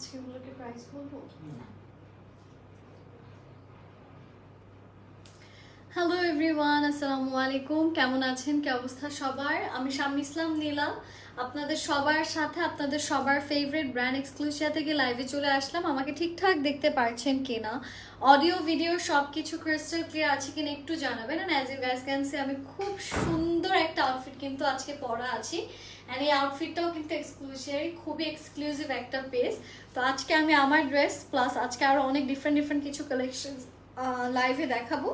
আজকে এগুলোকে প্রাইস বলব? হ্যালো এভরিওয়ান আসসালামু আলাইকুম। কেমন আছেন? কি অবস্থা সবার? আমি শাম্মী ইসলাম নীলা। আপনাদের সবার সাথে আপনাদের সবার ফেভারিট ব্র্যান্ড এক্সক্লুসিয়া থেকে লাইভে চলে আসলাম। আমাকে ঠিকঠাক দেখতে পারছেন কিনা? অডিও ভিডিও সব কিছু ক্রিস্টাল ক্লিয়ার আছে কিনা একটু জানাবেন। As you guys can see আমি খুব সুন্দর একটা আউটফিট কিন্তু আজকে পরা আছি। অ্যান্ড এই আউটফিটটাও কিন্তু এক্সক্লুসিভ খুবই এক্সক্লুসিভ একটা পেজ তো আজকে আমি আমার ড্রেস প্লাস আজকে আরও অনেক ডিফারেন্ট ডিফারেন্ট কিছু কালেকশন লাইভে দেখাবো।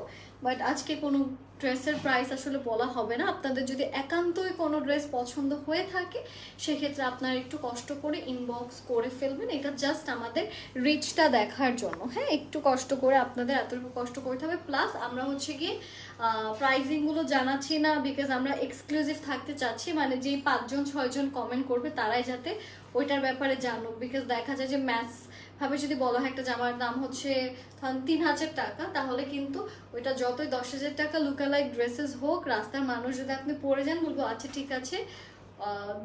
বাট আজকে কোনো ড্রেসের প্রাইস আসলে বলা হবে না। আপনাদের যদি একান্তই কোনো ড্রেস পছন্দ হয়ে থাকে, সেক্ষেত্রে আপনারা একটু কষ্ট করে ইনবক্স করে ফেলবেন। এটা জাস্ট আমাদের রিচটা দেখার জন্য। হ্যাঁ একটু কষ্ট করে আপনাদের এতটুকু কষ্ট করতে হবে। প্লাস আমরা হচ্ছে গিয়ে প্রাইজিংগুলো জানাচ্ছি না বিকজ আমরা এক্সক্লুসিভ থাকতে চাচ্ছি। মানে যেই পাঁচজন, ছয়জন কমেন্ট করবে, তারাই যাতে ওইটার ব্যাপারে জানুক। বিকজ দেখা যায় যে ম্যাথস ভাবে যদি বলো একটা জামার দাম হচ্ছে তিন হাজার টাকা, তাহলে কিন্তু ওইটা যতই দশ হাজার টাকা লুকালাইক ড্রেসেস হোক, রাস্তার মানুষ যদি আপনি পরে যান, বলব আচ্ছা ঠিক আছে।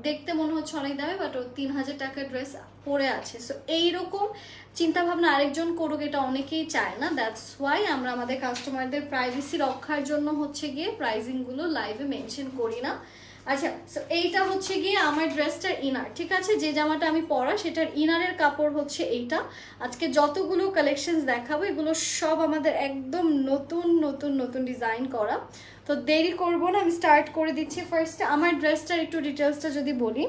দেখতে মনে হচ্ছে অনেক দামে বাট ও তিন হাজার টাকার ড্রেস পরে আছে। সো এইরকম চিন্তা ভাবনা আরেকজন করুক, এটা অনেকেই চায় না। দ্যাটস ওয়াই আমরা আমাদের কাস্টমারদের প্রাইভেসি রক্ষার জন্য হচ্ছে গিয়ে প্রাইজিংগুলো লাইভে মেনশন করি না। আচ্ছা সো এইটা হচ্ছে গিয়ে আমার ড্রেসটার ইনার ঠিক আছে? যে জামাটা আমি পরা সেটার ইনারের কাপড় হচ্ছে এইটা। আজকে যতগুলো কালেকশনস দেখাবো, এগুলো সব আমাদের একদম নতুন নতুন নতুন ডিজাইন করা। তো দেরি করব না, আমি স্টার্ট করে দিচ্ছি ফার্স্টে আমার ড্রেসটার একটু ডিটেলসটা যদি বলি,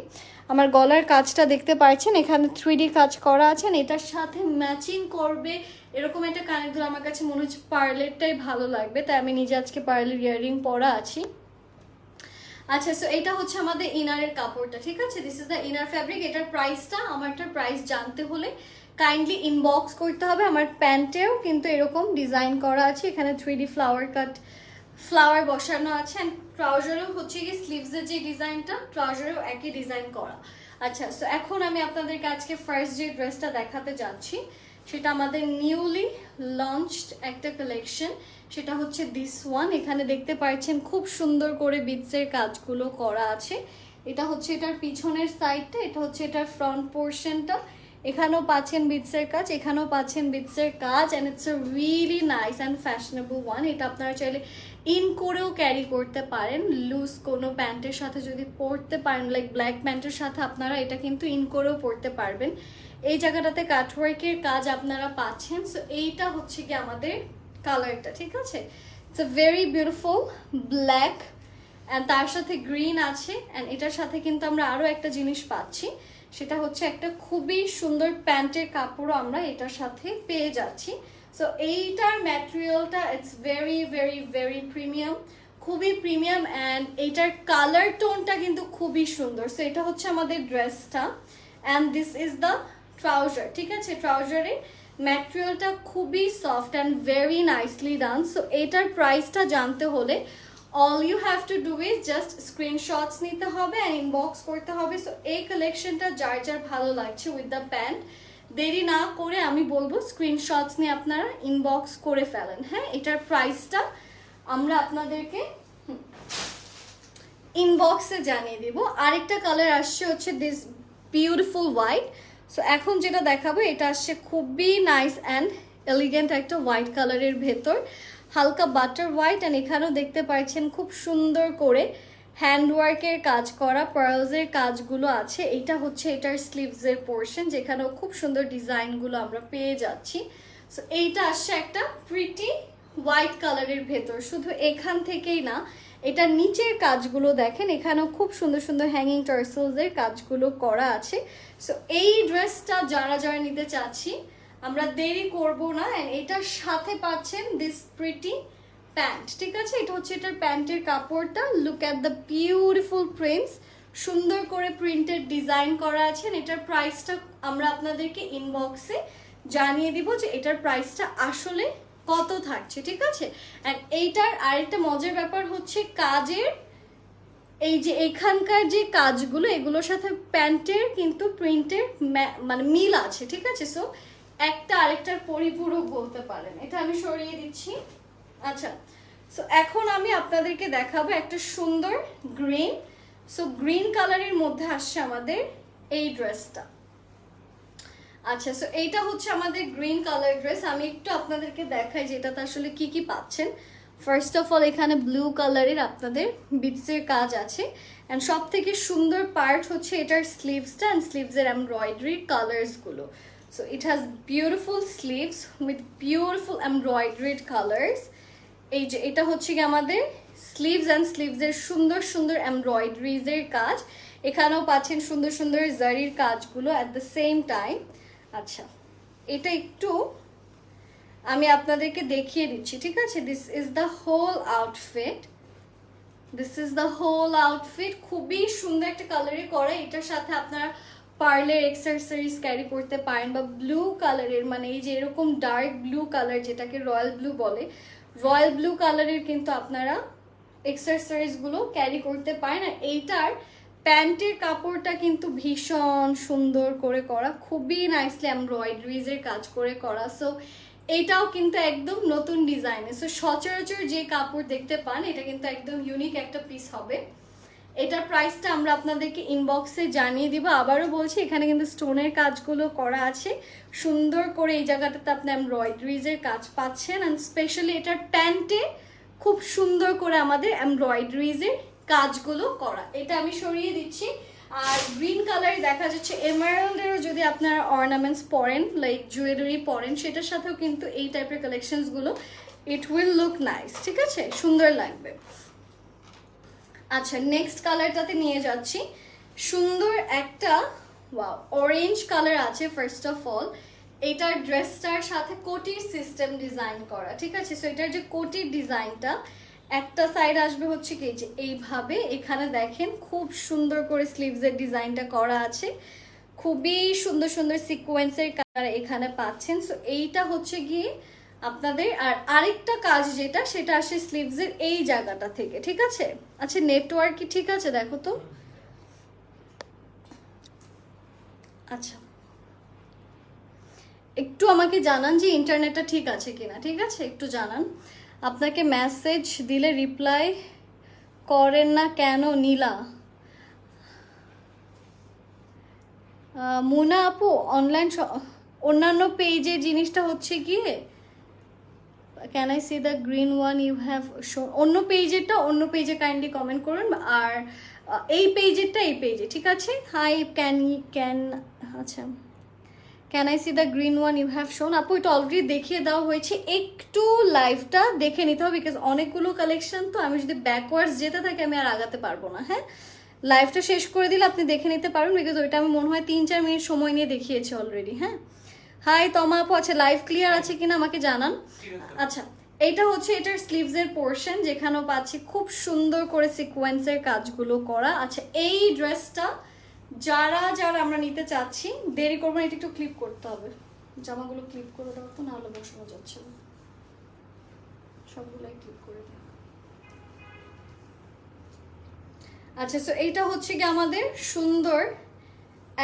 আমার গলার কাজটা দেখতে পাচ্ছেন, এখানে থ্রি কাজ করা আছে এটার সাথে ম্যাচিং করবে, এরকম একটা কানের দুল আমার কাছে মনে হচ্ছে পার্লেরটাই ভালো লাগবে, তাই আমি নিজে আজকে পার্লের ইয়াররিং পরা আছি। আচ্ছা সো এটা হচ্ছে আমাদের ইনারের কাপড়টা, ঠিক আছে? This is the inner fabric এটার প্রাইসটা আমারটার প্রাইস জানতে হলে কাইন্ডলি ইনবক্স করতে হবে, আমার প্যান্টেও কিন্তু এরকম ডিজাইন করা আছে, এখানে three D flower cut flower বসানো আছে অ্যান্ড ট্রাউজারেও হচ্ছে গিয়ে স্লিভসের যে ডিজাইনটা ট্রাউজারেও একই ডিজাইন করা। আচ্ছা সো এখন আমি আপনাদেরকে আজকে ফার্স্ট যে ড্রেসটা দেখাতে যাচ্ছি, সেটা আমাদের নিউলি লঞ্চড একটা কালেকশন সেটা হচ্ছে দিস ওয়ান এখানে দেখতে পাচ্ছেন খুব সুন্দর করে বিটসের কাজগুলো করা আছে। এটা হচ্ছে এটার পিছনের সাইডটা এটা হচ্ছে এটার ফ্রন্ট পোর্শনটা এখানেও পাচ্ছেন বিটসের কাজ, এখানেও পাচ্ছেন বিটসের কাজ and it's a really nice and fashionable one এটা আপনারা চাইলে ইন করেও ক্যারি করতে পারেন লুজ কোনো প্যান্টের সাথে যদি পরতে পারেন লাইক ব্ল্যাক প্যান্টের সাথে আপনারা এটা কিন্তু ইন করেও পরতে পারবেন। এই জায়গাটাতে কাটওয়ার্কের কাজ আপনারা পাচ্ছেন সো এইটা হচ্ছে কি আমাদের কালারটা ঠিক আছে? It's a very beautiful black and তার সাথে গ্রিন আছে অ্যান্ড এটার সাথে কিন্তু আমরা আরও একটা জিনিস পাচ্ছি, সেটা হচ্ছে একটা খুবই সুন্দর প্যান্টের কাপড়ও আমরা এটার সাথে পেয়ে যাচ্ছি। সো এইটার ম্যাটেরিয়ালটা it's very very very premium খুবই প্রিমিয়াম অ্যান্ড এইটার কালার টোনটা কিন্তু খুবই সুন্দর। সো এটা হচ্ছে আমাদের ড্রেসটা and this is the trouser ঠিক আছে? ট্রাউজারে ম্যাটেরিয়ালটা খুবই soft and very nicely done so এটার প্রাইসটা জানতে হলে all you have to do is just screenshots নিতে হবে অ্যান্ড ইনবক্স করতে হবে। সো এই কালেকশনটা যার যার ভালো লাগছে উইথ দ্য প্যান্ট দেরি না করে আমি বলব স্ক্রিনশটস নিয়ে আপনারা ইনবক্স করে ফেলেন। হ্যাঁ এটার প্রাইসটা আমরা আপনাদেরকে ইনবক্সে জানিয়ে দিব। আরেকটা কালার আসছে হচ্ছে দিস বিউটিফুল হোয়াইট সো এখন যেটা দেখাবো, এটা আসছে খুবই নাইস অ্যান্ড এলিগেন্ট একটা হোয়াইট কালারের ভেতর। হালকা বাটার হোয়াইট অ্যান্ড এখানেও দেখতে পাচ্ছেন খুব সুন্দর করে হ্যান্ডওয়ার্কের কাজ করা পার্লসের কাজগুলো আছে, এটা হচ্ছে এটার স্লিভসের পোর্শন যেখানেও খুব সুন্দর ডিজাইনগুলো আমরা পেয়ে যাচ্ছি। সো এইটা আসছে একটা প্রিটি হোয়াইট কালারের ভেতর, শুধু এখান থেকেই না এটার নিচের কাজগুলো দেখেন, এখানেও খুব সুন্দর সুন্দর হ্যাঙ্গিং টার্সেলসের কাজগুলো করা আছে। সো এই ড্রেসটা যারা যারা নিতে চাচ্ছি, আমরা দেরি করব না এটার সাথে পাচ্ছেন দিস প্রিটি প্যান্ট, ঠিক আছে? এটা হচ্ছে এটার প্যান্টের কাপড়টা। Look at the beautiful prints সুন্দর করে প্রিন্টের ডিজাইন করা আছে। এটার প্রাইসটা আমরা আপনাদেরকে ইনবক্সে জানিয়ে দিব যে এটার প্রাইসটা আসলে কত থাকছে, ঠিক আছে? অ্যান্ড এইটার আরেকটা মজার ব্যাপার হচ্ছে কাজের, এই যে এখানকার যে কাজগুলো, এগুলোর সাথে প্যান্টের কিন্তু প্রিন্টের মানে মিল আছে, ঠিক আছে? সো একটা আরেকটার পরিপূরক বলতে পারেন। এটা আমি সরিয়ে দিচ্ছি। আচ্ছা সো এখন আমি আপনাদেরকে দেখাবো একটা সুন্দর গ্রিন সো গ্রিন কালারের মধ্যে আসছে আমাদের এই ড্রেসটা আচ্ছা সো এইটা হচ্ছে আমাদের গ্রিন কালার ড্রেস আমি একটু আপনাদেরকে দেখাই যে এটাতে আসলে কি কি পাচ্ছেন। ফার্স্ট অফ অল এখানে ব্লু কালারের আপনাদের বিটসের কাজ আছে। অ্যান্ড সব থেকে সুন্দর পার্ট হচ্ছে এটার স্লিভসটা অ্যান্ড স্লিভসের embroidery কালার্সগুলো so it has beautiful sleeves with beautiful embroidered colours এই যে, এটা হচ্ছে কি আমাদের স্লিভস অ্যান্ড স্লিভসের সুন্দর সুন্দর এমব্রয়ডারিজের কাজ। এখানেও পাচ্ছেন সুন্দর সুন্দর জারির কাজগুলো অ্যাট দ্য সেম টাইম আচ্ছা এটা একটু আমি আপনাদেরকে দেখিয়ে দিচ্ছি, ঠিক আছে? This is the whole outfit this is the whole outfit খুবই সুন্দর একটা কালারে করা। এটার সাথে আপনারা পার্লের এক্সারসাইজ ক্যারি করতে পারেন বা ব্লু কালারের মানে এই যে এরকম ডার্ক ব্লু কালার যেটাকে রয়্যাল ব্লু বলে রয়্যাল ব্লু কালারের কিন্তু আপনারা এক্সারসাইজগুলো ক্যারি করতে পারেন। আর এইটার প্যান্টের কাপড়টা কিন্তু ভীষণ সুন্দর করে করা, খুবই নাইসলি এমব্রয়ডারিজের কাজ করে করা। সো এটাও কিন্তু একদম নতুন ডিজাইনে সো সচরাচর যে কাপড় দেখতে পান, এটা কিন্তু একদম ইউনিক একটা পিস হবে। এটার প্রাইসটা আমরা আপনাদেরকে ইনবক্সে জানিয়ে দিব। আবারও বলছি, এখানে কিন্তু স্টোনের কাজগুলো করা আছে। সুন্দর করে এই জায়গাটাতে আপনি এমব্রয়ডারিজের কাজ পাচ্ছেন। অ্যান্ড স্পেশালি এটার প্যান্টে খুব সুন্দর করে আমাদের এমব্রয়ডারিজের কাজগুলো করা। এটা আমি সরিয়ে দিচ্ছি। আর গ্রিন কালার দেখা যাচ্ছে এমারাল্ডেরও যদি আপনারা অর্নামেন্টস পরেন লাইক জুয়েলারি পরেন, সেটার সাথেও কিন্তু এই টাইপের কালেকশনসগুলো ইট উইল লুক নাইস ঠিক আছে? সুন্দর লাগবে। আচ্ছা নেক্সট কালারটাতে নিয়ে যাচ্ছি। সুন্দর একটা ওয়াও অরেঞ্জ কালার আছে ফার্স্ট অফ অল এটার ড্রেসটার সাথে কোটির সিস্টেম ডিজাইন করা, ঠিক আছে? সো এটার যে কোটির ডিজাইনটা একটা সাইড আসবে হচ্ছে কি যে এইভাবে। এখানে দেখেন, খুব সুন্দর করে স্লিভসের ডিজাইনটা করা আছে। খুবই সুন্দর সুন্দর সিকোয়েন্সের কালার এখানে পাচ্ছেন। সো এইটা হচ্ছে গিয়ে আপনাদের। আর আরেকটা কাজ যেটা, সেটা আসে স্লিভসের এই জায়গাটা থেকে, ঠিক আছে? আচ্ছা নেটওয়ার্ক কি ঠিক আছে? দেখো তো। আচ্ছা। একটু আমাকে জানান যে ইন্টারনেটটা ঠিক আছে কিনা, ঠিক আছে? একটু জানান। আপনাকে মেসেজ দিলে রিপ্লাই করেন না কেন নীলা? মুনা আপু অনলাইন অন্যান্য পেজের জিনিসটা হচ্ছে গিয়ে can I see the green one you have show অন্য পেজেরটা অন্য পেজে কাইন্ডলি কমেন্ট করুন আর এই পেজেরটা এই পেজে ঠিক আছে? হাই ক্যান ক্যান আচ্ছা। Can I see the green one you have শোন আপু, এটা অলরেডি দেখিয়ে দেওয়া হয়েছে। একটু লাইভটা দেখে নিতে হবে বিকজ অনেকগুলো কালেকশন তো আমি যদি ব্যাকওয়ার্ডস যেতে থাকি আমি আর আগাতে পারব না হ্যাঁ? লাইভটা শেষ করে দিলে আপনি দেখে নিতে পারবেন বিকজ ওইটা আমি মনে হয় তিন চার মিনিট সময় নিয়ে দেখিয়েছি অলরেডি হ্যাঁ? হাই তমা আপু আচ্ছা লাইভ ক্লিয়ার আছে কিনা আমাকে জানান? আচ্ছা এটা হচ্ছে এটার স্লিভসের পোর্শন যেখানেও পাচ্ছি খুব সুন্দর করে সিকোয়েন্সের কাজগুলো করা। আচ্ছা এই ড্রেসটা যারা যারা আমরা নিতে চাচ্ছি দেরি করব এটা একটু ক্লিপ করতে হবে। জামাগুলো ক্লিপ করে দাও তো নাহলে বসানো যাচ্ছে না। সবগুলোই ক্লিপ করে দাও। আচ্ছা সো এইটা হচ্ছে কি আমাদের সুন্দর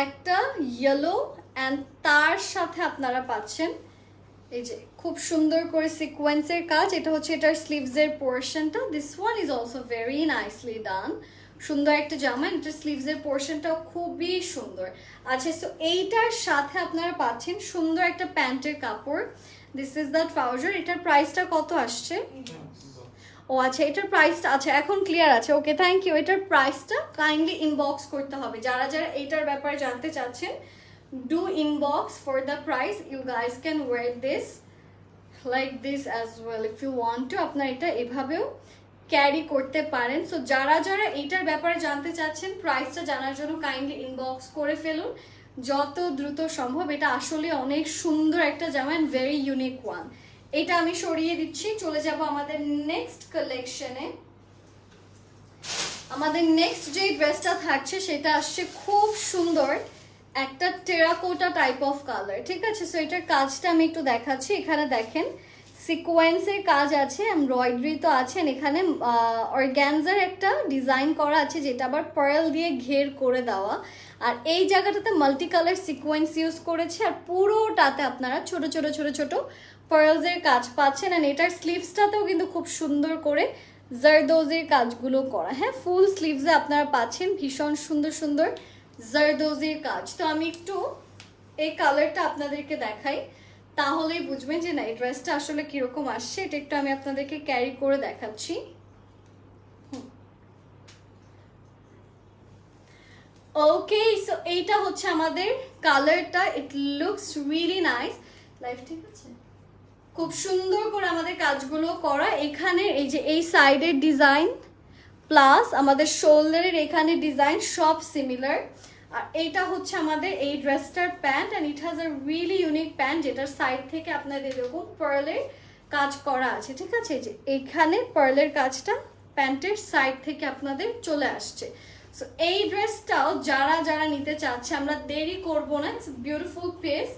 একটা ইয়েলো অ্যান্ড তার সাথে আপনারা পাচ্ছেন এই যে খুব সুন্দর করে সিকোয়েন্সের কাজ। এটা হচ্ছে এটার স্লিভসের পোর্শনটা this one is also very nicely done সুন্দর একটা জামা। এটার স্লিভসের পোর্শনটাও খুবই সুন্দর। আচ্ছা সো এইটার সাথে আপনারা পাচ্ছেন সুন্দর একটা প্যান্টের কাপড়। দিস ইজ দ্য ট্রাউজার এটার প্রাইসটা কত আসছে? ও আচ্ছা এটার প্রাইসটা আচ্ছা এখন ক্লিয়ার আছে। ওকে থ্যাংক ইউ এটার প্রাইসটা কাইন্ডলি ইনবক্স করতে হবে। যারা যারা এইটার ব্যাপারে জানতে চাচ্ছেন do inbox for the price you guys can wear this like this as well if you want to আপনার এটা এভাবেও ক্যারি করতে পারেন। সো যারা যারা এইটার ব্যাপারে জানতে চাচ্ছেন প্রাইসটা জানার জন্য কাইন্ডলি ইনবক্স করে ফেলুন, যত দ্রুত সম্ভব। এটা আসলে অনেক সুন্দর একটা জামা অ্যান্ড ভেরি ইউনিক ওয়ান এটা আমি সরিয়ে দিচ্ছি, চলে যাব আমাদের নেক্সট কালেকশনে আমাদের নেক্সট যে ড্রেসটা থাকছে, সেটা আসছে খুব সুন্দর। একটা টেরাকোটা টাইপ অফ কালার ঠিক আছে? সো এটার কাজটা আমি একটু দেখাচ্ছি। এখানে দেখেন সিকোয়েন্সের কাজ আছে এমব্রয়ডারি তো আছেন এখানে অর্গ্যানজার একটা ডিজাইন করা আছে, যেটা আবার পার্ল দিয়ে ঘের করে দেওয়া। আর এই জায়গাটাতে মাল্টি কালার সিকোয়েন্স ইউজ করেছে, আর পুরোটাতে আপনারা ছোট ছোট ছোট ছোট পার্লসের কাজ পাচ্ছেন। আর এটার স্লিভসটাতেও কিন্তু খুব সুন্দর করে জারদোজের কাজগুলো করা। হ্যাঁ ফুল স্লিভসে আপনারা পাচ্ছেন, ভীষণ সুন্দর সুন্দর জারদোজের কাজ। তো আমি একটু এই কালারটা আপনাদেরকে দেখাই, তাহলেই বুঝবেন যে না এই ড্রেসটা আসলে কীরকম আসছে। এটা একটু আমি আপনাদেরকে ক্যারি করে দেখাচ্ছি। ওকে সো এইটা হচ্ছে আমাদের কালারটা it looks really nice life ঠিক আছে? খুব সুন্দর করে আমাদের কাজগুলো করা। এখানে এই যে এই সাইডের ডিজাইন প্লাস আমাদের শোল্ডারের এখানে ডিজাইন সব সিমিলার আর এইটা হচ্ছে আমাদের এই ড্রেসটার pant and it has a really unique pant যেটার সাইড থেকে আপনাদের এরকম পার্লের কাজ করা আছে, ঠিক আছে? যে এইখানে পার্লের কাজটা প্যান্টের সাইড থেকে আপনাদের চলে আসছে। সো এই ড্রেসটাও যারা যারা নিতে চাচ্ছে, আমরা দেরি করব না ইটস বিউটিফুল পিস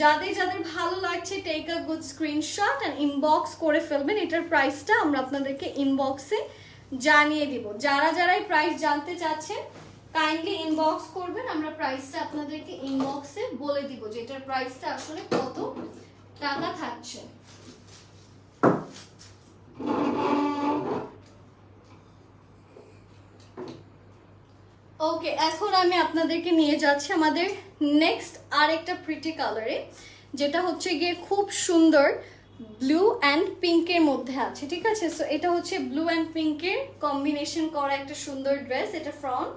যাদের যাদের ভালো লাগছে take a good screenshot and inbox করে ফেলবেন। এটার প্রাইসটা আমরা আপনাদেরকে ইনবক্সে জানিয়ে দিব। যারা যারা এই প্রাইস জানতে চাচ্ছেন কাইন্ডলি ইনবক্স করবেন। আমরা প্রাইসটা আপনাদেরকে ইনবক্সে বলে দিব যে এটার প্রাইসটা আসলে কত টাকা থাকছে। ওকে এখন আমি আপনাদেরকে নিয়ে যাচ্ছি আমাদের নেক্সট আরেকটা প্রিটি কালারে যেটা হচ্ছে গিয়ে খুব সুন্দর ব্লু অ্যান্ড পিঙ্কের মধ্যে আছে, ঠিক আছে? সো এটা হচ্ছে ব্লু অ্যান্ড পিঙ্কের কম্বিনেশন করা একটা সুন্দর ড্রেস এটা ফ্রন্ট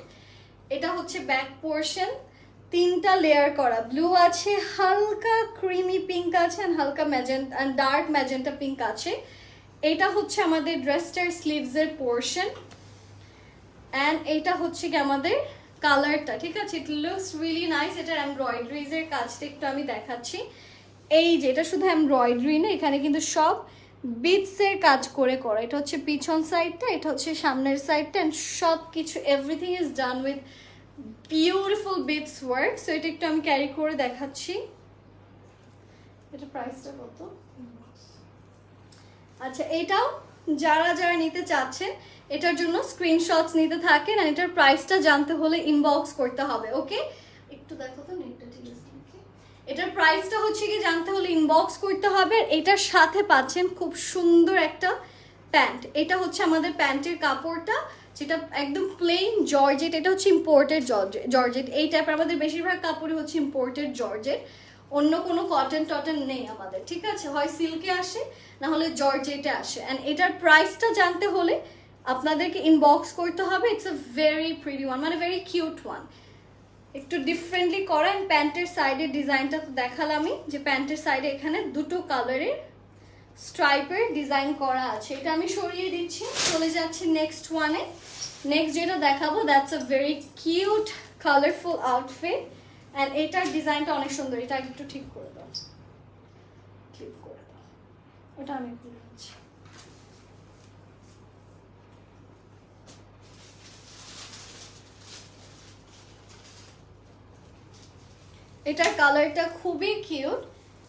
এটা হচ্ছে ব্যাক পোর্শন তিনটা লেয়ার করা। ব্লু আছে, হালকা ক্রিমি পিঙ্ক আছে অ্যান্ড হালকা magenta and dark magenta pink আছে। এটা হচ্ছে আমাদের ড্রেসটার স্লিভসের পোর্শন অ্যান্ড এটা হচ্ছে কি আমাদের কালারটা ঠিক আছে? ইট লুকস রিয়েলি নাইস এটার এমব্রয়ডারিজের কাজটা একটু আমি দেখাচ্ছি। এই যে, এটা শুধু এমব্রয়ডারি না, এখানে কিন্তু সব বিটসের কাজ করে করা। এটা হচ্ছে পিছন সাইডটা এটা হচ্ছে সামনের সাইডটা অ্যান্ড সব কিছু everything is done with beautiful beads work so এটা একটু আমি ক্যারি করে দেখাচ্ছি। এটা প্রাইসটা কত? আচ্ছা এটাও যারা যারা নিতে চাচ্ছেন, এটার জন্য স্ক্রিনশটস নিতে থাকেন আর এটার প্রাইসটা জানতে হলে ইনবক্স করতে হবে ওকে একটু দেখো তো, নেটটা ঠিক আছে? এটার প্রাইসটা হচ্ছে কি জানতে হলে ইনবক্স করতে হবে। এটার সাথে পাচ্ছেন খুব সুন্দর একটা প্যান্ট এটা হচ্ছে আমাদের প্যান্টের কাপড়টা, যেটা একদম প্লেন জর্জেট এটা হচ্ছে ইম্পোর্টেড জর্জেট এই টাইপের আমাদের বেশিরভাগ কাপড়ই হচ্ছে ইম্পোর্টেড জর্জেট অন্য কোনো কটন টটন নেই আমাদের, ঠিক আছে? হয় সিল্কে আসে, না হলে জর্জেটে আসে। অ্যান্ড এটার প্রাইসটা জানতে হলে আপনাদেরকে ইনবক্স করতে হবে। It's a very pretty one মানে ভেরি কিউট ওয়ান একটু ডিফারেন্টলি করা অ্যান্ড প্যান্টের সাইডের ডিজাইনটা তো দেখালামই, যে প্যান্টের সাইডে এখানে দুটো কালারের স্ট্রাইপের ডিজাইন করা আছে। এটা আমি সরিয়ে দিচ্ছি, চলে যাচ্ছি নেক্সট ওয়ানে নেক্সট যেটা দেখাবো that's a very cute colourful outfit and এটার ডিজাইনটা অনেক সুন্দর। এটা একটু ঠিক করে দাও। ক্লিক করে দাও। ওটা আমি খুলে দিচ্ছি এটার কালারটা খুবই কিউট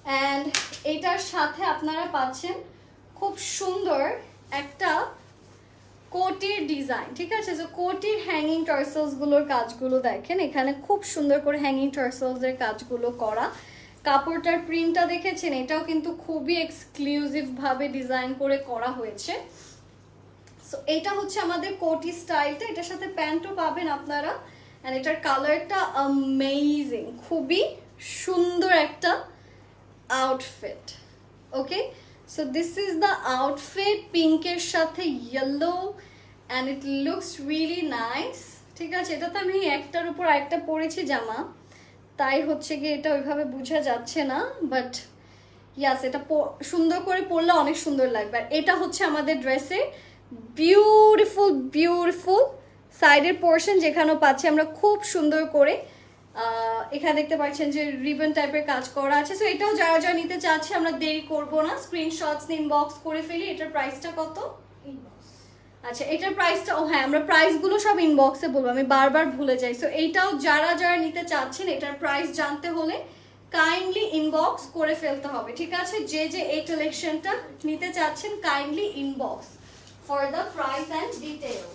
অ্যান্ড এটার সাথে আপনারা পাচ্ছেন খুব সুন্দর একটা কোটির ডিজাইন, ঠিক আছে? যে কোটির হ্যাঙ্গিং টার্সেলসগুলোর কাজগুলো দেখেন, এখানে খুব সুন্দর করে হ্যাঙ্গিং টার্সেলসের কাজগুলো করা। কাপড়টার প্রিন্টটা দেখেছেন, এটাও কিন্তু খুবই এক্সক্লুসিভভাবে ডিজাইন করে করা হয়েছে। সো এটা হচ্ছে আমাদের কোটি স্টাইলটা এটার সাথে প্যান্টও পাবেন আপনারা। অ্যান্ড এটার কালারটা অ্যামেজিং খুবই সুন্দর একটা outfit okay so this is the outfit পিঙ্কের সাথে yellow and it looks really nice ঠিক আছে? এটা তো আমি একটার উপর একটা পরেছি জামা। তাই হচ্ছে কি এটা ওইভাবে বোঝা যাচ্ছে না বাট ইয়াস এটা সুন্দর করে পরলে অনেক সুন্দর লাগবে। আর এটা হচ্ছে আমাদের ড্রেসের বিউটিফুল বিউটিফুল সাইডের পোর্শন যেখানেও পাচ্ছি আমরা খুব সুন্দর করে এখানে দেখতে পাচ্ছেন যে রিবন টাইপের কাজ করা আছে। সো এটাও যারা যারা নিতে চাচ্ছে আমরা দেরি করব না। স্ক্রিনশটস ইনবক্স করে ফেলি। এটার প্রাইসটা কত? আচ্ছা এটার প্রাইসটা ও হ্যাঁ আমরা প্রাইসগুলো সব ইনবক্সে বলব। আমি বারবার ভুলে যাই। সো এইটাও যারা যারা নিতে চাচ্ছেন এটার প্রাইস জানতে হলে কাইন্ডলি ইনবক্স করে ফেলতে হবে। ঠিক আছে? যে যে এই কালেকশনটা নিতে চাচ্ছেন kindly inbox for the price and details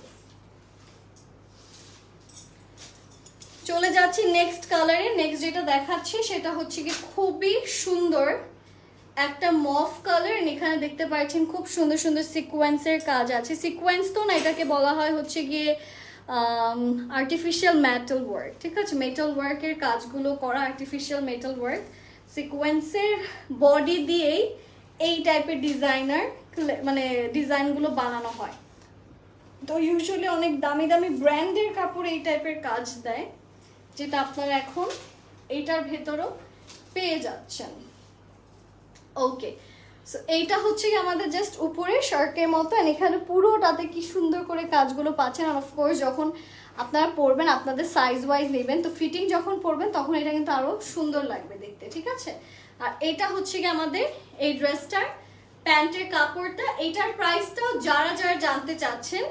চলে যাচ্ছি নেক্সট কালারে নেক্সট যেটা দেখাচ্ছি সেটা হচ্ছে কি খুবই সুন্দর একটা মফ কালার এখানে দেখতে পাচ্ছেন খুব সুন্দর সুন্দর সিকোয়েন্সের কাজ আছে। সিকোয়েন্স তো না, এটাকে বলা হয় হচ্ছে গিয়ে আর্টিফিশিয়াল মেটাল ওয়ার্ক ঠিক আছে? মেটাল ওয়ার্কের কাজগুলো করা আর্টিফিশিয়াল মেটাল ওয়ার্ক সিকোয়েন্সের বডি দিয়েই এই টাইপের ডিজাইনার মানে ডিজাইনগুলো বানানো হয়। তো ইউজুয়ালি অনেক দামি দামি ব্র্যান্ডের কাপড় এই টাইপের কাজ দেয়। যেটা আপনারা এখন এইটার ভেতরও পেয়ে যাচ্ছেন। ওকে সো এইটা হচ্ছে কি আমাদের জাস্ট উপরে শার্টের মতো এখানে পুরোটাতে কি সুন্দর করে কাজগুলো পাচ্ছেন আর অফকোর্স যখন আপনারা পরবেন, আপনাদের সাইজ ওয়াইজ নেবেন, তো ফিটিং যখন পরবেন, তখন এটা কিন্তু আরও সুন্দর লাগবে দেখতে, ঠিক আছে? আর এটা হচ্ছে কি আমাদের এই ড্রেসটার প্যান্টের কাপড়টা এটার প্রাইসটাও যারা যারা জানতে চাচ্ছেন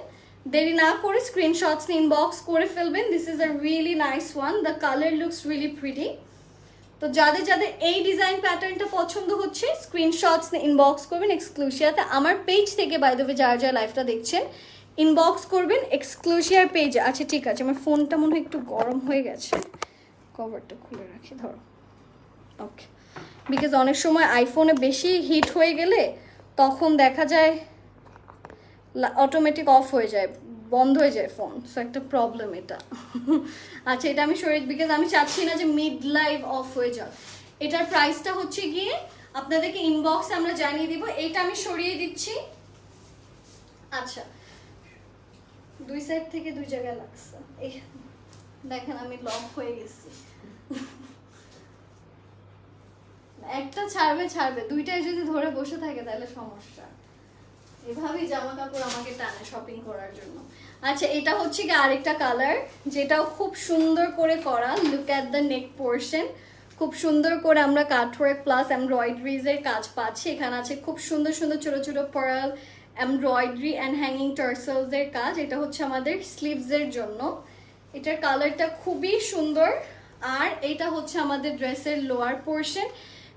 দেরি না করে স্ক্রিনশটস ইনবক্স করে ফেলবেন। This is a really nice one the colour looks really pretty তো যাদের যাদের এই ডিজাইন প্যাটার্নটা পছন্দ হচ্ছে স্ক্রিনশটস ইনবক্স করবেন এক্সক্লুসিয়াতে আমার পেজ থেকে বাই যারা যারা লাইভটা দেখছেন ইনবক্স করবেন এক্সক্লুসিয়ার পেজ আচ্ছা ঠিক আছে, আমার ফোনটা মনে হয় একটু গরম হয়ে গেছে। কভারটা খুলে রাখি, ধরো। ওকে বিকজ অনেক সময় আইফোনে বেশি হিট হয়ে গেলে তখন দেখা যায় অটোমেটিক অফ হয়ে যায়, বন্ধ হয়ে যায় ফোন সো একটা প্রবলেম এটা। আচ্ছা এটা আমি সরিয়ে বিকজ আমি চাচ্ছি না যে মিড লাইভ অফ হয়ে যাক। এটার প্রাইসটা হচ্ছে গিয়ে আপনাদেরকে ইনবক্সে আমরা জানিয়ে দিব। এটা আমি সরিয়ে দিচ্ছি। আচ্ছা। দুই সাইড থেকে দুই জায়গায় লাগছে। এই, দেখেন, আমি লক হয়ে গেছি। একটা ছাড়বে ছাড়বে। দুইটাই যদি ধরে বসে থাকে, তাহলে সমস্যা। এভাবেই জামা কাপড় আমাকে টানে শপিং করার জন্য। আচ্ছা এটা হচ্ছে কি আরেকটা কালার যেটাও খুব সুন্দর করে করা। Look at the neck portion খুব সুন্দর করে আমরা কাঠওয়ার্ক প্লাস এমব্রয়ডারিজের কাজ পাচ্ছি। এখানে আছে খুব সুন্দর সুন্দর ছোট ছোট পার্ল এমব্রয়ডারি অ্যান্ড হ্যাঙ্গিং টার্সেলসের কাজ। এটা হচ্ছে আমাদের স্লিভসের জন্য। এটার কালারটা খুবই সুন্দর। আর এটা হচ্ছে আমাদের ড্রেসের লোয়ার পোর্শন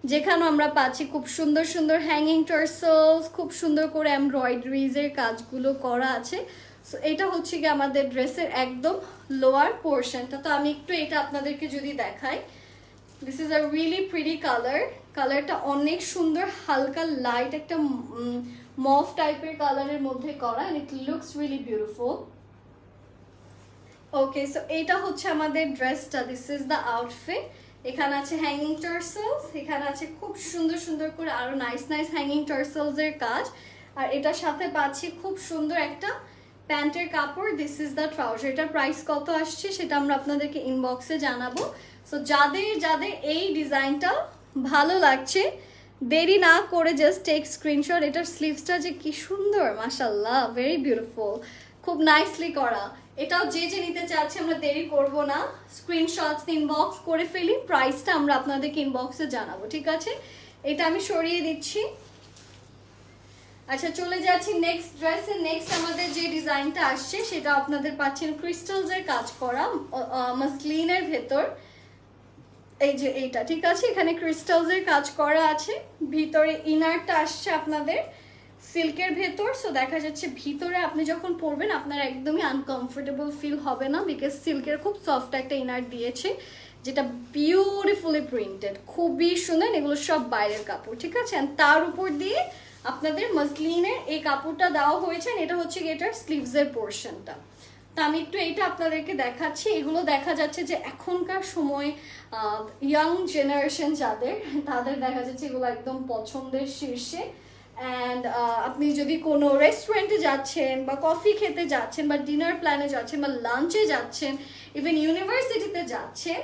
যেখানে আমরা পাচ্ছি খুব সুন্দর সুন্দর হ্যাঙ্গিং টার্সেলস খুব সুন্দর করে এমব্রয়ডারিজের কাজগুলো করা আছে। সো এটা হচ্ছে কি আমাদের ড্রেসের একদম লোয়ার পোর্শনটা তো আমি একটু এটা আপনাদেরকে যদি দেখাই। This is a really pretty colour কালারটা অনেক সুন্দর, হালকা লাইট একটা মফ টাইপের কালারের মধ্যে করা it looks really beautiful okay so এটা হচ্ছে আমাদের ড্রেসটা দিস ইজ দ্য আউটফিট এখানে আছে হ্যাঙ্গিং টার্সেলস এখানে আছে খুব সুন্দর সুন্দর করে আরও নাইস নাইস হ্যাঙ্গিং টার্সেলস এর কাজ। আর এটার সাথে পাচ্ছি খুব সুন্দর একটা প্যান্টের কাপড় দিস ইজ দ্য ট্রাউজার এটার প্রাইস কত আসছে সেটা আমরা আপনাদেরকে ইনবক্সে জানাব। সো যাদের যাদের এই ডিজাইনটা ভালো লাগছে, দেরি না করে জাস্ট টেক স্ক্রিনশট এটার স্লিভসটা যে কি সুন্দর মাসাল্লাহ ভেরি বিউটিফুল খুব নাইসলি করা। এটাও যে যে নিতে চাচ্ছে আমরা দেরি করব না। স্ক্রিনশটস ইনবক্স করে ফেলি প্রাইসটা আমরা আপনাদেরকে ইনবক্সে জানাব, ঠিক আছে? এটা আমি সরিয়ে দিচ্ছি। আচ্ছা চলে যাচ্ছি নেক্সট ড্রেসের নেক্সট আমাদের যে ডিজাইনটা আসছে, সেটা আপনাদের পাচ্ছেন ক্রিস্টালসের কাজ করা মাসলিনের ভেতর। এই যে এইটা, ঠিক আছে? এখানে ক্রিস্টালসের কাজ করা আছে। ভিতরে ইনারটা আসছে আপনাদের। সিল্কের ভেতর সো দেখা যাচ্ছে ভিতরে আপনি যখন পরবেন, আপনার একদমই আনকমফোর্টেবল ফিল হবে না বিকজ সিল্কের খুব সফট একটা ইনার দিয়েছে, যেটা বিউটিফুলি প্রিন্টেড খুবই সুন্দর এগুলো সব বাইরের কাপড়, ঠিক আছে? তার উপর দিয়ে আপনাদের মসলিনের এই কাপড়টা দেওয়া হয়েছে এটা হচ্ছে এটার স্লিভসের পোর্শনটা তা আমি একটু এটা আপনাদেরকে দেখাচ্ছি, এগুলো দেখা যাচ্ছে যে এখনকার সময় ইয়াং জেনারেশন যাদের, তাদের দেখা যাচ্ছে এগুলো একদম পছন্দের শীর্ষে। অ্যান্ড আপনি যদি কোনো রেস্টুরেন্টে যাচ্ছেন বা কফি খেতে যাচ্ছেন বা ডিনার প্ল্যানে যাচ্ছেন বা লাঞ্চে যাচ্ছেন ইভেন ইউনিভার্সিটিতে যাচ্ছেন,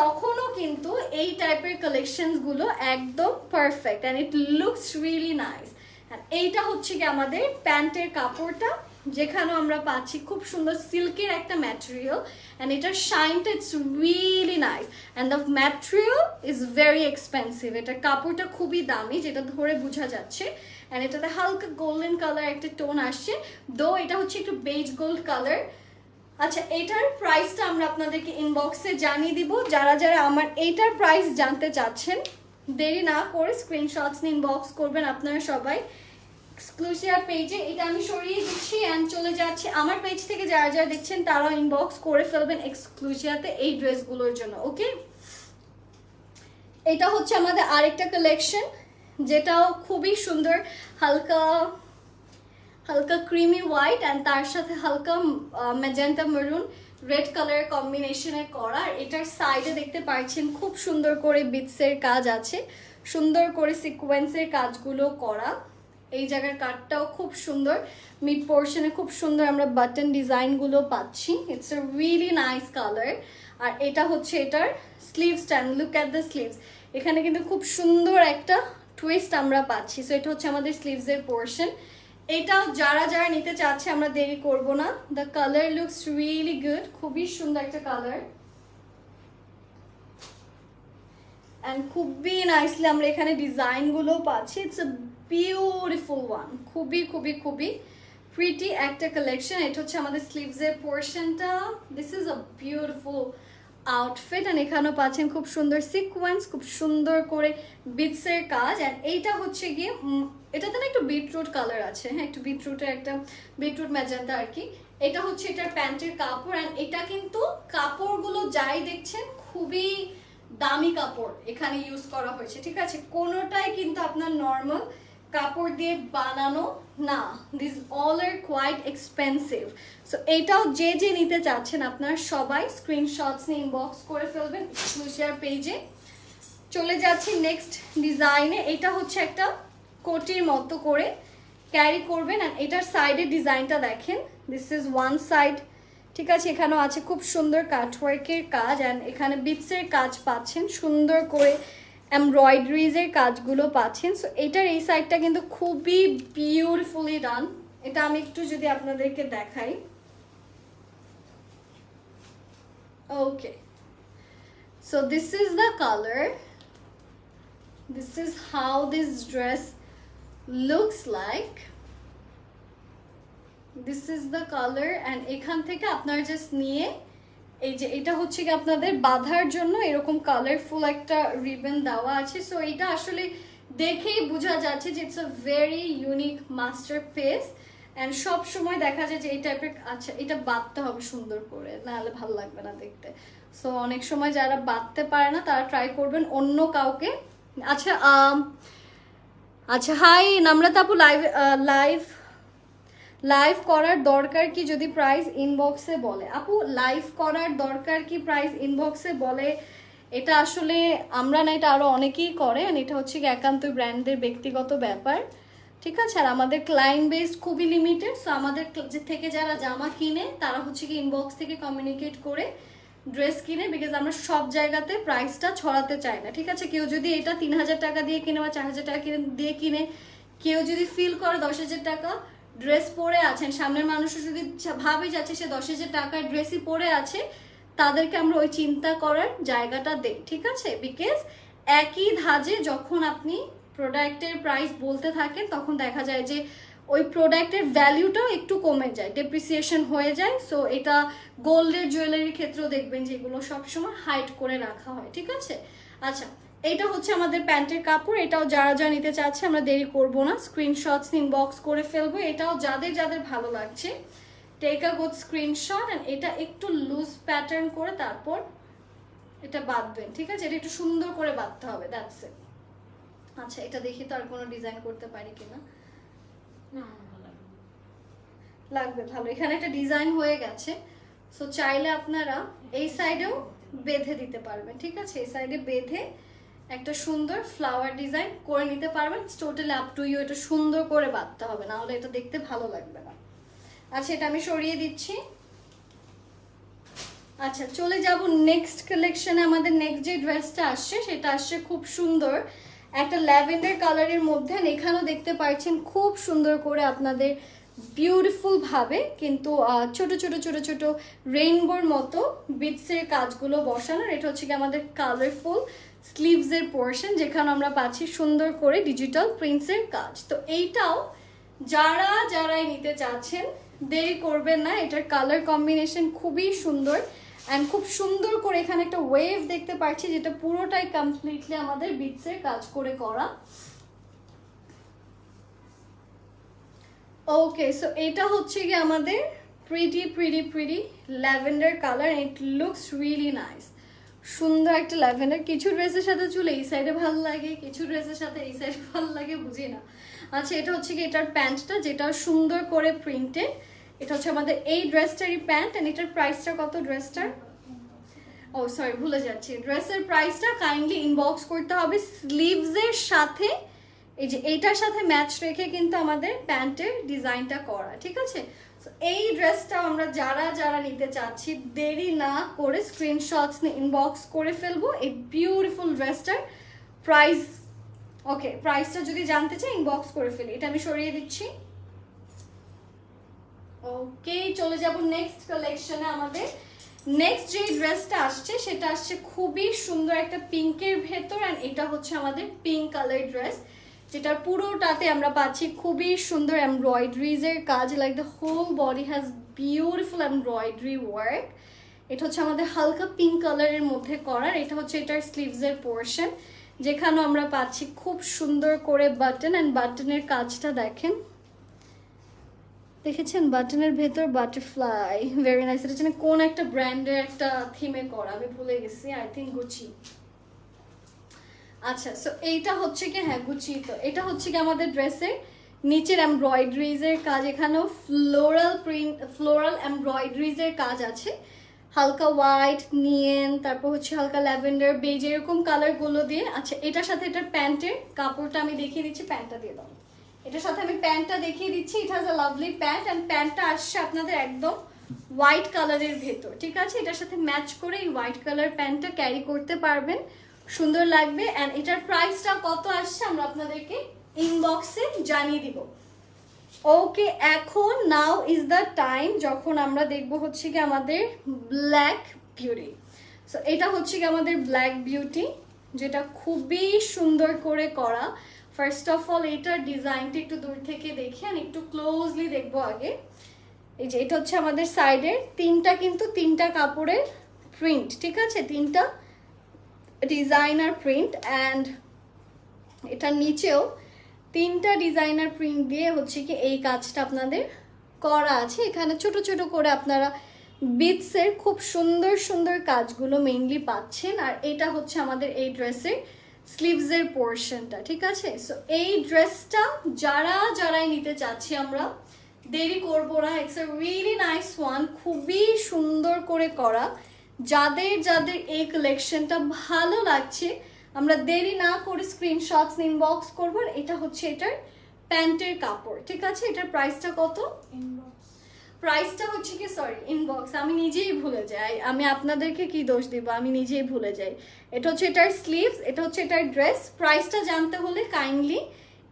তখনও কিন্তু এই টাইপের কালেকশনসগুলো একদম perfect and it looks really nice এইটা হচ্ছে কি আমাদের প্যান্টের কাপড়টা, যেখানেও আমরা পাচ্ছি খুব সুন্দর সিল্কের একটা ম্যাটেরিয়াল অ্যান্ড এটার শাইনটা it's really nice and the material is very expensive এটার কাপড়টা খুবই দামি, যেটা ধরে বোঝা যাচ্ছে। অ্যান্ড এটাতে হালকা গোল্ডেন কালার একটা টোন আসছে। দো এটা হচ্ছে একটু বেজ গোল্ড কালার আচ্ছা এটার প্রাইসটা আমরা আপনাদেরকে ইনবক্সে জানিয়ে দিব। যারা যারা আমার এইটার প্রাইস জানতে চাচ্ছেন, দেরি না করে স্ক্রিনশটস নিয়ে ইনবক্স করবেন আপনারা সবাই। এক্সক্লুসিভ পেজে এটা আমি সরিয়ে দিচ্ছি অ্যান্ড চলে যাচ্ছি। আমার পেজ থেকে যারা যারা দেখছেন, তারাও ইনবক্স করে ফেলবেন এক্সক্লুসিয়াতে এই ড্রেসগুলোর জন্য ওকে এটা হচ্ছে আমাদের আরেকটা কালেকশন যেটাও খুবই সুন্দর, হালকা হালকা ক্রিমি হোয়াইট অ্যান্ড তার সাথে হালকা ম্যাজেন্টা মেরুন রেড কালারের কম্বিনেশনে করা। এটার সাইডে দেখতে পাচ্ছেন, খুব সুন্দর করে বিটসের কাজ আছে, সুন্দর করে সিকোয়েন্সের কাজগুলো করা। এই জায়গার কাটটাও খুব সুন্দর। মিড পোর্শনে খুব সুন্দর আমরা বাটন ডিজাইনগুলো পাচ্ছি। It's a really nice colour আর এটা হচ্ছে এটার sleeve stand look at the sleeves এখানে কিন্তু খুব সুন্দর একটা টুইস্ট আমরা পাচ্ছি। সো এটা হচ্ছে আমাদের স্লিভসের পোর্শন এটা যারা যারা নিতে চাচ্ছে, আমরা দেরি করব না। The colour looks really good খুবই সুন্দর একটা কালার অ্যান্ড খুবই নাইসলি আমরা এখানে ডিজাইনগুলো পাচ্ছি। ইটস এ বিউটিফুল ওয়ান খুবই খুবই খুবই প্রিটি একটা কালেকশন এটা হচ্ছে আমাদের স্লিভসের পোর্শনটা this is a beautiful outfit and এখানেও পাচ্ছেন খুব সুন্দর সিকোয়েন্স খুব সুন্দর করে বিটসের কাজ। অ্যান্ড এইটা হচ্ছে গিয়ে এটাতে না একটু বিটরুট কালার আছে। হ্যাঁ একটু বিটরুটের একটা বিটরুট ম্যাজেন্টা আর কি। এটা হচ্ছে এটার প্যান্টের কাপড় অ্যান্ড এটা কিন্তু কাপড়গুলো যাই দেখছেন খুবই দামি কাপড় এখানে ইউজ করা হয়েছে। ঠিক আছে? কোনোটাই কিন্তু আপনার নর্মাল কাপড় দিয়ে বানানো, না this all are quite expensive so এটাও যে যে নিতে চাচ্ছেন আপনার সবাই স্ক্রিনশটস নিয়ে ইনবক্স করে ফেলবেন এক্সক্লুসিয়ার পেজে চলে যাচ্ছি নেক্সট ডিজাইনে এটা হচ্ছে একটা কোটির মতো করে ক্যারি করবেন। আর এটার সাইডের ডিজাইনটা দেখেন। দিস ইজ ওয়ান সাইড ঠিক আছে, এখানেও আছে খুব সুন্দর কাটওয়ার্কের কাজ। অ্যান্ড এখানে বিটসের কাজ পাচ্ছেন। সুন্দর করে এমব্রয়ডারিজের কাজগুলো পাচ্ছেন। সো এটার এই সাইডটা কিন্তু খুবই বিউটিফুলি ডান এটা আমি একটু যদি আপনাদেরকে দেখাই। Okay so this is the colour this is how this dress looks like this is the colour and এখান থেকে আপনারা জাস্ট নিয়ে এই যে এটা হচ্ছে কি আপনাদের বাঁধার জন্য এরকম কালারফুল একটা রিবন দেওয়া আছে। সো এটা আসলে দেখেই বোঝা যাচ্ছে যে it's a very unique masterpiece and সব সময় দেখা যায় যে এই টাইপের আচ্ছা এটা বাঁধতে হবে সুন্দর করে, নাহলে ভালো লাগবে না দেখতে। সো অনেক সময় যারা বাঁধতে পারে না, তারা ট্রাই করবেন অন্য কাউকে। আচ্ছা আচ্ছা হাই নামরাত আপু লাইভ লাইভ লাইভ করার দরকার কি যদি প্রাইস ইনবক্সে বলে? আপু লাইভ করার দরকার কি প্রাইস ইনবক্সে বলে? এটা আসলে আমরা না, এটা আরও অনেকেই করে এটা হচ্ছে কি একান্ত ব্র্যান্ডের ব্যক্তিগত ব্যাপার। ঠিক আছে? আর আমাদের ক্লায়েন্ট বেস খুবই লিমিটেড সো আমাদের থেকে যারা জামা কিনে, তারা হচ্ছে কি ইনবক্স থেকে কমিউনিকেট করে ড্রেস কিনে বিকজ আমরা সব জায়গাতে প্রাইসটা ছড়াতে চাই না। ঠিক আছে? কেউ যদি এটা তিন হাজার টাকা দিয়ে কিনে বা চার হাজার টাকা কিনে দিয়ে কিনে, কেউ যদি ফিল করে দশ হাজার টাকা ড্রেস পরে আছেন, সামনের মানুষও যদি ভাবে যাচ্ছে সে দশ হাজার টাকার ড্রেসই পরে আছে, তাদেরকে আমরা ওই চিন্তা করার জায়গাটা দেই ঠিক আছে? বিকজ একই ধাজে যখন আপনি প্রোডাক্টের প্রাইস বলতে থাকেন, তখন দেখা যায় যে ওই প্রোডাক্টের ভ্যালুটাও একটু কমে যায় ডেপ্রিসিয়েশন হয়ে যায়। সো এটা গোল্ডের জুয়েলারির ক্ষেত্রেও দেখবেন যে এগুলো সবসময় হাইট করে রাখা হয়, ঠিক আছে? আচ্ছা এটা হচ্ছে আমাদের প্যান্টের কাপড় এটাও যারা যা নিতে চাচ্ছে আমরা দেরি করব না। স্ক্রিনশটস ইনবক্স করে ফেলব এটাও যাদের যাদের ভালো লাগছে। Take a good screenshot and এটা একটু লুজ প্যাটার্ন করে তারপর এটা বাঁধবেন ঠিক আছে? এটা একটু সুন্দর করে বাঁধতে হবে দ্যাটস ইট আচ্ছা এটা দেখি তো আর কোনো ডিজাইন করতে পারি কিনা? লাগবে ভালো। এখানে একটা ডিজাইন হয়ে গেছে। সো চাইলে আপনারা এই সাইডেও বেঁধে দিতে পারবেন ঠিক আছে? এই সাইডে বেঁধে একটা সুন্দর ফ্লাওয়ার ডিজাইন করে নিতে পারবেন। টোটালি আপ টু ইউ এটা সুন্দর করে বাঁধতে হবে না হলে এটা দেখতে ভালো লাগবে না। আচ্ছা এটা আমি সরিয়ে দিচ্ছি। আচ্ছা চলে যাব নেক্সট কালেকশনে আমাদের নেক্সট যে ড্রেসটা আসছে, সেটা আসছে খুব সুন্দর। একটা ল্যাভেন্ডার কালারের মধ্যে এখানেও দেখতে পাচ্ছেন খুব সুন্দর করে আপনাদের বিউটিফুল ভাবে, কিন্তু ছোট ছোট ছোট ছোট রেইনবোর মতো বিটসের কাজগুলো বসানোর এটা হচ্ছে কি আমাদের কালারফুল স্লিভসের পোর্শন যেখানে আমরা পাচ্ছি সুন্দর করে ডিজিটাল প্রিন্টসের কাজ। তো এইটাও যারা, যারাই নিতে চাচ্ছেন, দেরি করবেন না, এটার কালার কম্বিনেশন খুবই সুন্দর অ্যান্ড খুব সুন্দর করে এখানে একটা ওয়েভ দেখতে পাচ্ছি যেটা পুরোটাই কমপ্লিটলি আমাদের বিটসের কাজ করে করা। ওকে সো এটা হচ্ছে গিয়ে আমাদের pretty pretty pretty lavender colour it looks really nice সুন্দর একটা ল্যাভেন্ডার। কিছু ড্রেসের সাথে চুলে এই সাইডে ভালো লাগে, কিছু ড্রেসের সাথে এই সাইডে ভালো লাগে, বুঝি না। আচ্ছা এটা হচ্ছে কি এটার প্যান্টটা, যেটা সুন্দর করে প্রিন্টেড এটা হচ্ছে আমাদের এই ড্রেসটারই প্যান্ট অ্যান্ড এটার প্রাইসটা কত ড্রেসটার? ও সরি ভুলে যাচ্ছি। ড্রেসের প্রাইসটা কাইন্ডলি ইনবক্স করতে হবে স্লিভসের সাথে, এই যে এইটার সাথে ম্যাচ রেখে কিন্তু আমাদের প্যান্টের ডিজাইনটা করা, ঠিক আছে? এই ড্রেসটা আমরা যারা যারা নিতে চাচ্ছি, দেরি না করে স্ক্রিনশটস ইনবক্স করে ফেলব। এই বিউটিফুল ড্রেসটার প্রাইস ওকে প্রাইসটা যদি জানতে চাই ইনবক্স করে ফেলি। এটা আমি সরিয়ে দিচ্ছি। ওকে চলে যাব নেক্সট কালেকশনে আমাদের। নেক্সট যে ড্রেসটা আসছে, সেটা আসছে খুবই সুন্দর একটা পিঙ্কের ভেতর অ্যান্ড এটা হচ্ছে আমাদের পিঙ্ক কালার ড্রেস যেটার পুরোটাতে আমরা পাচ্ছি খুবই সুন্দর এমব্রয়ডারিজের কাজ like the whole body has beautiful embroidery work এটা হচ্ছে আমাদের হালকা পিঙ্ক কালারের মধ্যে করার, এটা হচ্ছে এটার স্লিভসের পোর্শন যেখানেও আমরা পাচ্ছি খুব সুন্দর করে বাটন অ্যান্ড বাটনের কাজটা দেখেন। দেখেছেন? বাটনের ভেতর বাটারফ্লাই ভেরি নাইস এটা কোন একটা ব্র্যান্ডের একটা থিমে করা, আমি ভুলে গেছি আই থিঙ্ক গুচি আচ্ছা সো এইটা হচ্ছে কি হ্যাঁ গুচি তো। এটা হচ্ছে কি আমাদের ড্রেসের নিচের এমব্রয়ডারিজের কাজ। এখানেও ফ্লোরাল প্রিন্ট ফ্লোরাল এমব্রয়ডারিজের কাজ আছে। হালকা হোয়াইট নিয়েন তারপর হচ্ছে হালকা ল্যাভেন্ডার বেজ এরকম কালারগুলো দিয়ে। আচ্ছা এটার সাথে এটার প্যান্টের কাপড়টা আমি দেখিয়ে দিচ্ছি, প্যান্টটা দিয়ে দাও। এটার সাথে আমি প্যান্টটা দেখিয়ে দিচ্ছি it has a lovely pant and প্যান্টটা আসছে আপনাদের একদম হোয়াইট কালারের ভেতর, ঠিক আছে? এটার সাথে ম্যাচ করে এই হোয়াইট কালার প্যান্টটা ক্যারি করতে পারবেন। সুন্দর লাগবে অ্যান্ড এটার প্রাইসটা কত আসছে আমরা আপনাদেরকে ইনবক্সে জানিয়ে দিব। ওকে এখন নাও ইজ দ্য টাইম যখন আমরা দেখব হচ্ছে কি আমাদের ব্ল্যাক বিউটি সো এটা হচ্ছে কি আমাদের ব্ল্যাক বিউটি যেটা খুবই সুন্দর করে করা। ফার্স্ট অফ অল এটার ডিজাইনটা একটু দূর থেকে দেখে আর একটু ক্লোজলি দেখব আগে। এই যে, এটা হচ্ছে আমাদের সাইডের তিনটা কিন্তু তিনটা কাপড়ের প্রিন্ট ঠিক আছে? তিনটা ডিজাইনার প্রিন্ট অ্যান্ড এটার নিচেও তিনটা ডিজাইনার প্রিন্ট দিয়ে হচ্ছে কি এই কাজটা আপনাদের করা আছে। এখানে ছোট ছোট করে আপনারা বিটসের খুব সুন্দর সুন্দর কাজগুলো মেইনলি পাচ্ছেন। আর এটা হচ্ছে আমাদের এই ড্রেসের স্লিভসের পোর্শনটা ঠিক আছে? সো এই ড্রেসটা যারা, যারাই নিতে চাচ্ছি আমরা, দেরি করব না। It's a really nice one খুবই সুন্দর করে করা। যাদের যাদের এই কালেকশনটা ভালো লাগছে আমরা দেরি না করে স্ক্রিনশটস ইনবক্স করব। এটা হচ্ছে এটার প্যান্টের কাপড় ঠিক আছে? এটার প্রাইসটা কত? প্রাইসটা হচ্ছে কি সরি ইনবক্স আমি নিজেই ভুলে যাই। আমি আপনাদেরকে কি দোষ দিব? আমি নিজেই ভুলে যাই। এটা হচ্ছে এটার স্লিভস এটা হচ্ছে এটার ড্রেস প্রাইসটা জানতে হলে কাইন্ডলি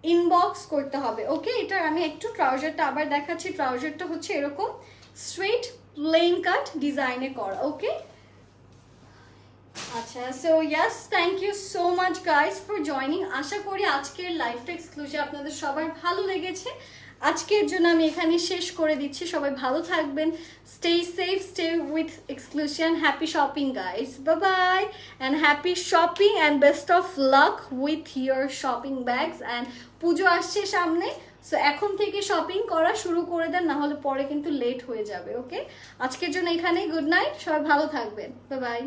ইনবক্স করতে হবে ওকে? এটার আমি একটু ট্রাউজারটা আবার দেখাচ্ছি। ট্রাউজারটা হচ্ছে এরকম স্ট্রেট প্লেন কাট ডিজাইনে করা ওকে? আচ্ছা so yes thank you so much guys for joining আশা করি আজকের লাইফটা এক্সক্লুসিভ আপনাদের সবার ভালো লেগেছে। আজকের জন্য আমি এখানে শেষ করে দিচ্ছি। সবাই ভালো থাকবেন। Stay safe stay with exclusion happy shopping guys bye bye and happy shopping and best of luck with your shopping bags and Puja আসছে সামনে। সো এখন থেকে শপিং করা শুরু করে দেন। না হলে পরে কিন্তু লেট হয়ে যাবে ওকে আজকের জন্য এখানেই। গুড নাইট সবাই ভালো থাকবেন। Bye bye